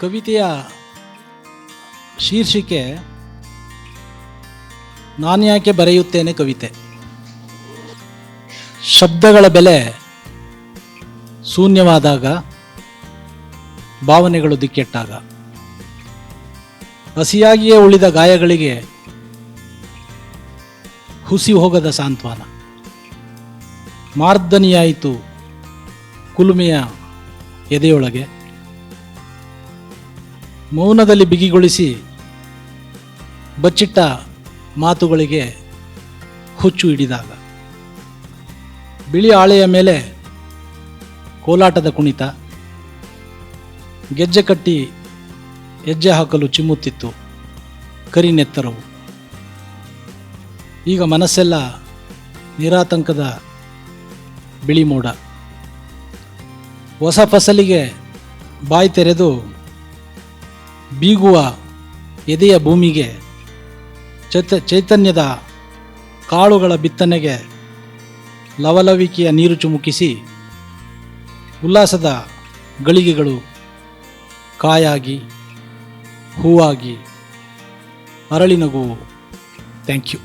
ಕವಿತೆಯ ಶೀರ್ಷಿಕೆ, ನಾನು ಯಾಕೆ ಬರೆಯುತ್ತೇನೆ ಕವಿತೆ. ಶಬ್ದಗಳ ಬೆಲೆ ಶೂನ್ಯವಾದಾಗ ಭಾವನೆಗಳು ದಿಕ್ಕೆಟ್ಟಾಗ. ಹಸಿಯಾಗಿಯೇ ಉಳಿದ ಗಾಯಗಳಿಗೆ ಹುಸಿ ಹೋಗದ ಸಾಂತ್ವನ. ಮಾರ್ದನಿಯಾಯಿತು ಕುಲುಮೆಯ ಎದೆಯೊಳಗೆ. ಮೌನದಲ್ಲಿ ಬಿಗಿಗೊಳಿಸಿ ಬಚ್ಚಿಟ್ಟ ಮಾತುಗಳಿಗೆ ಹುಚ್ಚು ಹಿಡಿದಾಗ. ಬಿಳಿ ಆಳೆಯ ಮೇಲೆ ಕೋಲಾಟದ ಕುಣಿತ. ಗೆಜ್ಜೆ ಕಟ್ಟಿ ಹೆಜ್ಜೆ ಹಾಕಲು ಚಿಮ್ಮುತ್ತಿತ್ತು ಕರಿನೆತ್ತರವು ಈಗ ಮನಸ್ಸೆಲ್ಲ ನಿರಾತಂಕದ ಬಿಳಿ ಮೋಡ. ಹೊಸ ಫಸಲಿಗೆ ಬಾಯಿ ತೆರೆದು ಬೀಗುವ ಎದೆಯ ಭೂಮಿಗೆ, ಚೈತ, ಚೈತನ್ಯದ ಕಾಳುಗಳ ಬಿತ್ತನೆಗೆ ಲವಲವಿಕೆಯ ನೀರು ಚುಮುಕಿಸಿ ಉಲ್ಲಾಸದ ಗಳಿಗೆಗಳು ಕಾಯಾಗಿ, ಹೂವಾಗಿ ಅರಳಿನಗು ಥ್ಯಾಂಕ್ ಯು.